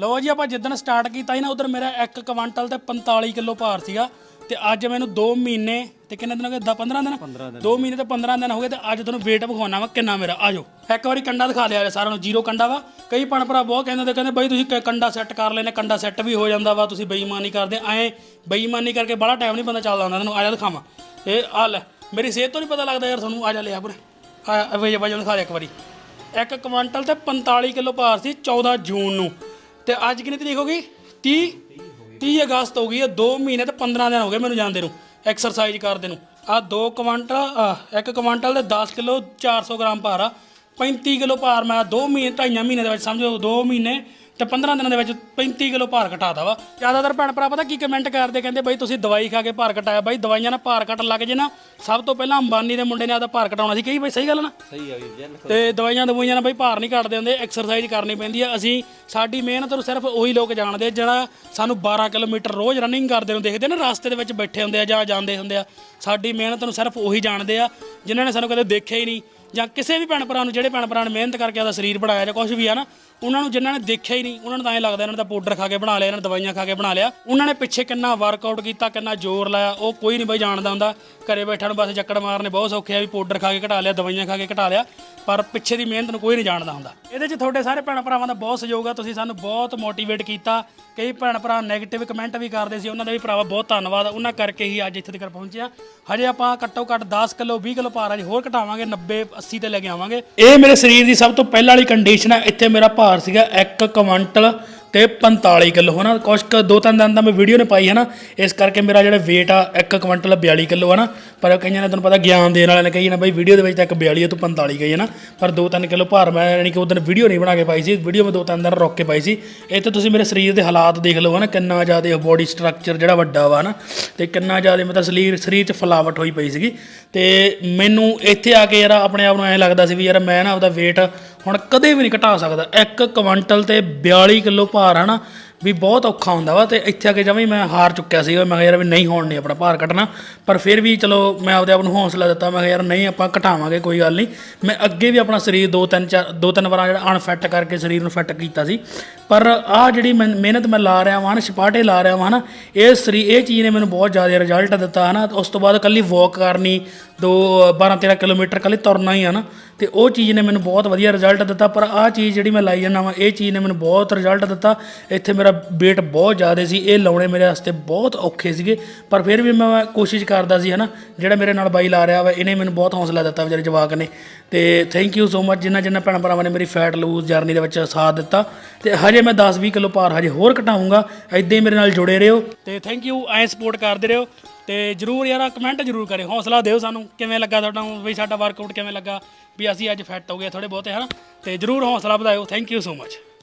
ਲਓ ਜੀ ਆਪਾਂ ਜਿੱਦਣ ਸਟਾਰਟ ਕੀਤਾ ਸੀ ਨਾ ਉਧਰ ਮੇਰਾ 1 ਕੁਆਂਟਲ ਤੇ 45 ਕਿਲੋ ਭਾਰ ਸੀਗਾ ਤੇ ਅੱਜ ਮੈਨੂੰ 2 ਮਹੀਨੇ ਤੇ ਕਿੰਨੇ ਦਿਨ ਹੋ ਗਏ? 15 ਦਿਨ? 2 ਮਹੀਨੇ ਤੇ 15 ਦਿਨ ਹੋ ਗਏ ਤੇ ਅੱਜ ਤੁਹਾਨੂੰ weight ਵਿਖਾਉਣਾ ਵਾ ਕਿੰਨਾ ਮੇਰਾ। ਆਜੋ ਇੱਕ ਵਾਰੀ ਕੰਡਾ ਦਿਖਾ ਲਿਆ ਸਾਰਿਆਂ ਨੂੰ ਜ਼ੀਰੋ ਕੰਡਾ ਵਾ। ਕਈ ਭੈਣ ਭਰਾ ਬਹੁਤ ਕਹਿੰਦੇ ਤੇ ਕਹਿੰਦੇ ਬਾਈ ਤੁਸੀਂ ਕੰਡਾ ਸੈੱਟ ਕਰ ਲੈਨੇ ਕੰਡਾ ਸੈੱਟ ਵੀ ਹੋ ਜਾਂਦਾ ਵਾ ਤੁਸੀਂ ਬੇਈਮਾਨੀ ਕਰਦੇ ਐ ਬੇਈਮਾਨੀ ਕਰਕੇ ਬੜਾ ਟਾਈਮ ਨਹੀਂ ਬੰਦਾ ਚੱਲਦਾ ਹੁੰਦਾ। ਤੁਹਾਨੂੰ ਆਜਾ ਦਿਖਾਵਾਂ। ਇਹ ਆ ਲੈ ਮੇਰੀ ਸਿਹਤ ਤੋਂ ਨਹੀਂ ਪਤਾ ਲੱਗਦਾ ਯਾਰ ਤੁਹਾਨੂੰ ਆਜਾ ਲਿਆ ਪੂਰੇ। ਆ ਵੇ ਵਜਨ ਦਿਖਾ ਦੇ ਇੱਕ ਵਾਰੀ। ਇੱਕ ਕੁਆਂਟਲ ਤੇ 45 ਕਿਲੋ ਭਾਰ ਸੀ 14 ਜੂਨ ਨੂੰ। ਤੇ ਅੱਜ ਕਿੰਨੀ ਤਰੀਕ ਹੋ ਗਈ? 30 30 ਅਗਸਤ ਹੋ ਗਈ ਹੈ 2 ਮਹੀਨੇ ਤੇ 15 ਦਿਨ ਹੋ ਗਏ ਮੈਨੂੰ ਜਾਂਦੇ ਨੂੰ ਐਕਸਰਸਾਈਜ਼ ਕਰਦੇ ਨੂੰ। ਆ 2 ਕੁਆਂਟਲ ਆਹ, ਇੱਕ ਕੁਆਂਟਲ ਦੇ 10 ਕਿਲੋ 400 ਗ੍ਰਾਮ ਭਾਰ ਆ 35 ਕਿਲੋ ਭਾਰ ਮੈਂ 2 ਮਹੀਨੇ ਢਾਈਆਂ ਮਹੀਨੇ ਦੇ ਵਿੱਚ ਸਮਝੋ 2 ਮਹੀਨੇ ਤੇ 15 ਦਿਨਾਂ ਦੇ ਵਿੱਚ 35 ਕਿਲੋ ਭਾਰ ਘਟਾਤਾ ਵਾ। ਜ਼ਿਆਦਾਤਰ ਭੈਣ ਭਰਾ ਪਤਾ ਕੀ ਕਮੈਂਟ ਕਰਦੇ ਕਹਿੰਦੇ ਬਈ ਤੁਸੀਂ ਦਵਾਈ ਖਾ ਕੇ ਭਾਰ ਘਟਾਇਆ। ਬਾਈ ਦਵਾਈਆਂ ਨਾਲ ਭਾਰ ਘਟਣ ਲੱਗ ਜੇ ਨਾ ਸਭ ਤੋਂ ਪਹਿਲਾਂ ਅੰਬਾਨੀ ਦੇ ਮੁੰਡੇ ਨੇ ਆਦਾ ਭਾਰ ਘਟਾਉਣਾ ਸੀ। ਕਹੀ ਬਈ ਸਹੀ ਗੱਲ ਨਾ? ਸਹੀ ਆ ਵੀਰ ਜੀ ਤੇ ਦਵਾਈਆਂ ਦਵਾਈਆਂ ਨਾਲ ਬਈ ਭਾਰ ਨਹੀਂ ਘਟਦੇ ਹੁੰਦੇ ਐਕਸਰਸਾਈਜ਼ ਕਰਨੀ ਪੈਂਦੀ ਆ। ਅਸੀਂ ਸਾਡੀ ਮਿਹਨਤ ਨੂੰ ਸਿਰਫ ਉਹੀ ਲੋਕ ਜਾਣਦੇ ਜਿਹੜਾ ਸਾਨੂੰ 12 ਕਿਲੋਮੀਟਰ ਰੋਜ਼ ਰਨਿੰਗ ਕਰਦੇ ਨੂੰ ਦੇਖਦੇ ਨਾ ਰਸਤੇ ਦੇ ਵਿੱਚ ਬੈਠੇ ਹੁੰਦੇ ਆ ਜਾਂ ਜਾਂਦੇ ਹੁੰਦੇ ਆ। ਸਾਡੀ ਮਿਹਨਤ ਨੂੰ ਸਿਰਫ ਉਹੀ ਜਾਣਦੇ ਆ ਜਿਨ੍ਹਾਂ ਨੇ ਸਾਨੂੰ ਕਦੇ ਦੇਖਿਆ ਹੀ ਨਹੀਂ। ਜਾਂ ਕਿਸੇ ਵੀ ਭੈਣ ਭਰਾ ਨੂੰ ਜਿਹੜੇ ਭੈਣ ਭਰਾ ਨੇ ਮਿਹਨਤ ਕਰਕੇ ਆਪਦਾ ਸਰੀਰ ਬਣਾਇਆ ਜਾਂ ਕੁਝ ਵੀ ਆ ਨਾ, ਉਹਨਾਂ ਨੂੰ ਜਿਨ੍ਹਾਂ ਨੇ ਦੇਖਿਆ ਹੀ ਨਹੀਂ, ਉਹਨਾਂ ਨੂੰ ਤਾਂ ਐਂ ਲੱਗਦਾ ਇਹਨਾਂ ਦਾ ਪਾਊਡਰ ਖਾ ਕੇ ਬਣਾ ਲਿਆ, ਇਹਨਾਂ ਨੇ ਦਵਾਈਆਂ ਖਾ ਕੇ ਬਣਾ ਲਿਆ। ਉਹਨਾਂ ਨੇ ਪਿੱਛੇ ਕਿੰਨਾ ਵਰਕਆਊਟ ਕੀਤਾ, ਕਿੰਨਾ ਜ਼ੋਰ ਲਾਇਆ, ਉਹ ਕੋਈ ਨਹੀਂ ਬਈ ਜਾਣਦਾ ਹੁੰਦਾ। ਘਰੇ ਬੈਠਣ ਨੂੰ ਬਸ ਚੱਕੜ ਮਾਰਨੇ ਬਹੁਤ ਸੌਖੇ ਆ ਵੀ ਪਾਊਡਰ ਖਾ ਕੇ ਘਟਾ ਲਿਆ, ਦਵਾਈਆਂ ਖਾ ਕੇ ਘਟਾ ਲਿਆ, ਪਰ ਪਿੱਛੇ ਦੀ ਮਿਹਨਤ ਨੂੰ ਕੋਈ ਨਹੀਂ ਜਾਣਦਾ ਹੁੰਦਾ। ਇਹਦੇ 'ਚ ਤੁਹਾਡੇ ਸਾਰੇ ਭੈਣ ਭਰਾਵਾਂ ਦਾ ਬਹੁਤ ਸਹਿਯੋਗ ਆ, ਤੁਸੀਂ ਸਾਨੂੰ ਬਹੁਤ ਮੋਟੀਵੇਟ ਕੀਤਾ। ਕਈ ਭੈਣ ਭਰਾ 네ਗੇਟਿਵ ਕਮੈਂਟ ਵੀ ਕਰਦੇ ਸੀ, ਉਹਨਾਂ ਦਾ ਵੀ ਭਰਾਵਾ ਬਹੁਤ ਧੰਨਵਾਦ। ਉਹਨਾਂ ਕਰਕੇ ਹੀ ਅੱਜ ਇੱਥੇ ਤੱਕ ਪਹੁੰਚਿਆ ਹਜੇ ਆਪਾਂ ਘੱਟੋ ਘੱਟ 10 ਕਿਲੋ 20 ਕਿਲੋ ਭਾਰ ਅਜੇ ਹੋਰ ਘਟਾਵਾਂਗੇ 90 80 ਤੇ ਲੈ ਕੇ ਆਵਾਂਗੇ। ਇਹ ਮੇਰੇ ਸਰੀਰ ਦੀ ਸਭ ਤੋਂ ਪਹਿਲਾਂ ਵਾਲੀ ਕੰਡੀਸ਼ਨ ਹੈ। ਇੱਥੇ ਮੇਰਾ ਭਾਰ ਸੀਗਾ 1 ਕੁਆਂਟਲ ਤੇ 45 ਕਿਲੋ, ਹਨਾ? ਕੁਛ ਕੁ ਦੋ ਤਿੰਨ ਦਿਨ ਦਾ ਮੈਂ ਵੀਡੀਓ ਨੇ ਪਾਈ ਹੈ ਨਾ ਇਸ ਕਰਕੇ ਮੇਰਾ ਜਿਹੜਾ weight ਆ 1 ਕੁਇੰਟਲ 42 ਕਿਲੋ ਹੈ ਨਾ ਪਰ ਕਈਆਂ ਨੇ ਤੁਹਾਨੂੰ ਪਤਾ ਗਿਆਨ ਦੇਣ ਵਾਲਿਆਂ ਨੇ ਕਹੀ ਨਾ, ਬਈ ਵੀਡੀਓ ਦੇ ਵਿੱਚ ਤਾਂ ਇੱਕ 42 ਹੈ ਤੂੰ 45 ਗਈ ਹੈ ਨਾ ਪਰ 2-3 ਕਿਲੋ ਭਾਰ ਮੈਂ, ਯਾਨੀ ਕਿ ਉਦੋਂ ਵੀਡੀਓ ਨਹੀਂ ਬਣਾ ਕੇ ਪਾਈ ਸੀ। ਵੀਡੀਓ ਮੈਂ ਦੋ ਤਿੰਨ ਦਿਨ ਰੁੱਕ ਕੇ ਪਾਈ ਸੀ। ਇੱਥੇ ਤੁਸੀਂ ਮੇਰੇ ਸਰੀਰ ਦੇ ਹਾਲਾਤ ਦੇਖ ਲਓ, ਹਨਾ? ਕਿੰਨਾ ਜ਼ਿਆਦਾ ਬੋਡੀ ਸਟਰਕਚਰ ਜਿਹੜਾ ਵੱਡਾ ਵਾ ਨਾ ਤੇ ਕਿੰਨਾ ਜ਼ਿਆਦਾ ਮਤਲਬ ਸਰੀਰ ਸਰੀਰ 'ਚ ਫਲਾਵਟ ਹੋਈ ਪਈ ਸੀਗੀ। ਤੇ ਮੈਨੂੰ ਇੱਥੇ ਆ ਕੇ ਯਾਰ ਆਪਣੇ ਆਪ ਨੂੰ ਐਂ ਲੱਗਦਾ ਸੀ ਵੀ ਯਾਰ ਮੈਂ ਨਾ ਆਪਦਾ weight ਹੁਣ ਕਦੇ ਵੀ ਨਹੀਂ ਘਟਾ ਸਕਦਾ। ਇੱਕ ਕੁਆਂਟਲ ਤੇ 42 ਕਿਲੋ ਭਾਰ ਹੈ ਨਾ ਵੀ ਬਹੁਤ ਔਖਾ ਹੁੰਦਾ ਵਾ ਤੇ ਇੱਥੇ ਆ ਕੇ ਜਮਾਂ ਹੀ ਮੈਂ ਹਾਰ ਚੁੱਕਿਆ ਸੀ ਮੈਂ ਕਿਹਾ ਯਾਰ ਵੀ ਨਹੀਂ ਹੋਣ ਨਹੀਂ ਆਪਣਾ ਭਾਰ ਘਟਣਾ ਪਰ ਫਿਰ ਵੀ ਚਲੋ ਮੈਂ ਆਪਦੇ ਆਪ ਨੂੰ ਹੌਸਲਾ ਦਿੱਤਾ। ਮੈਂ ਕਿਹਾ ਯਾਰ ਨਹੀਂ ਆਪਾਂ ਘਟਾਵਾਂਗੇ, ਕੋਈ ਗੱਲ ਨਹੀਂ। ਮੈਂ ਅੱਗੇ ਵੀ ਆਪਣਾ ਸਰੀਰ ਦੋ ਤਿੰਨ ਚਾਰ ਦੋ ਤਿੰਨ ਵਾਰਾਂ ਜਿਹੜਾ ਅਨਫਿੱਟ ਕਰਕੇ ਸਰੀਰ ਨੂੰ ਫਿੱਟ ਕੀਤਾ ਸੀ। ਪਰ ਆਹ ਜਿਹੜੀ ਮੈਂ- ਮਿਹਨਤ ਮੈਂ ਲਾ ਰਿਹਾ ਵਾਂ, ਛਪਾਟੇ ਲਾ ਰਿਹਾ ਵਾਂ ਨਾ, ਇਹ ਸਰੀ ਇਹ ਚੀਜ਼ ਨੇ ਮੈਨੂੰ ਬਹੁਤ ਜ਼ਿਆਦਾ ਰਿਜ਼ਲਟ ਦਿੱਤਾ ਹਨਾ। ਉਸ ਤੋਂ ਬਾਅਦ ਕੱਲੀ ਵਾਕ ਕਰਨੀ, ਦੋ 12 13 ਕਿਲੋਮੀਟਰ ਕੱਲੀ ਤੁਰਨਾ ਹੀ ਆ ਨਾ। ਤੇ ਉਹ ਚੀਜ਼ ਨੇ ਮੈਨੂੰ ਬਹੁਤ ਵਧੀਆ ਰਿਜ਼ਲਟ ਦਿੱਤਾ। ਪਰ ਆਹ ਚੀਜ਼ ਜਿਹੜੀ ਮੈਂ ਲਾਈ ਜਾਂਦਾ ਵਾਂ, ਇਹ ਚੀਜ਼ ਨੇ ਮੈਨੂੰ ਬਹੁਤ ਰਿਜ਼ਲਟ ਦਿੱਤਾ। ਇੱਥੇ ਮੇਰਾ weight ਬਹੁਤ ਜ਼ਿਆਦਾ ਸੀ, ਇਹ ਲਾਉਣੇ ਮੇਰੇ ਵਾਸਤੇ ਬਹੁਤ ਔਖੇ ਸੀਗੇ। ਪਰ ਫਿਰ ਵੀ ਮੈਂ ਕੋਸ਼ਿਸ਼ ਕਰਦਾ ਸੀ ਹਨਾ, ਜਿਹੜਾ ਮੇਰੇ ਨਾਲ ਬਾਈ ਲਾ ਰਿਹਾ ਵਾ, ਇਹਨੇ ਮੈਨੂੰ ਬਹੁਤ ਹੌਸਲਾ ਦਿੱਤਾ ਵਿਚਾਰੇ ਜਵਾਕ ਨੇ। ਤੇ ਥੈਂਕ ਯੂ ਸੋ ਮਚ ਜਿਨ੍ਹਾਂ ਜਿਨ੍ਹਾਂ ਭੈਣ ਭਰਾਵਾਂ ਨੇ ਮੇਰੀ ਫੈਟ ਲੂਜ਼ ਜਰਨੀ ਦੇ ਵਿੱਚ ਸਾਥ ਦਿੱਤਾ। ਤੇ ਹਜੇ ਮੈਂ 10 20 ਕਿਲੋ ਭਾਰ ਹਜੇ ਹੋਰ ਘਟਾਉਂਗਾ ਐਦਾਂ ਹੀ ਮੇਰੇ ਨਾਲ ਜੁੜੇ ਰਹੋ। ਤੇ ਥੈਂਕ ਯੂ ਐ ਸਪੋਰਟ ਕਰਦੇ ਰਹੋ। ਤੇ ਜਰੂਰ ਯਾਰ ਕਮੈਂਟ ਜਰੂਰ ਕਰੇ ਹੌਸਲਾ ਦਿਓ ਸਾਨੂੰ, ਕਿਵੇਂ ਲੱਗਾ ਤੁਹਾਡਾ ਵੀ ਸਾਡਾ ਵਰਕਆਊਟ ਕਿਵੇਂ ਲੱਗਾ, ਵੀ ਅਸੀਂ ਅੱਜ ਫਿੱਟ ਹੋ ਗਏ ਥੋੜੇ ਬਹੁਤੇ, ਹਨਾ? ਤੇ ਜਰੂਰ ਹੌਸਲਾ ਵਧਾਇਓ। Thank you so much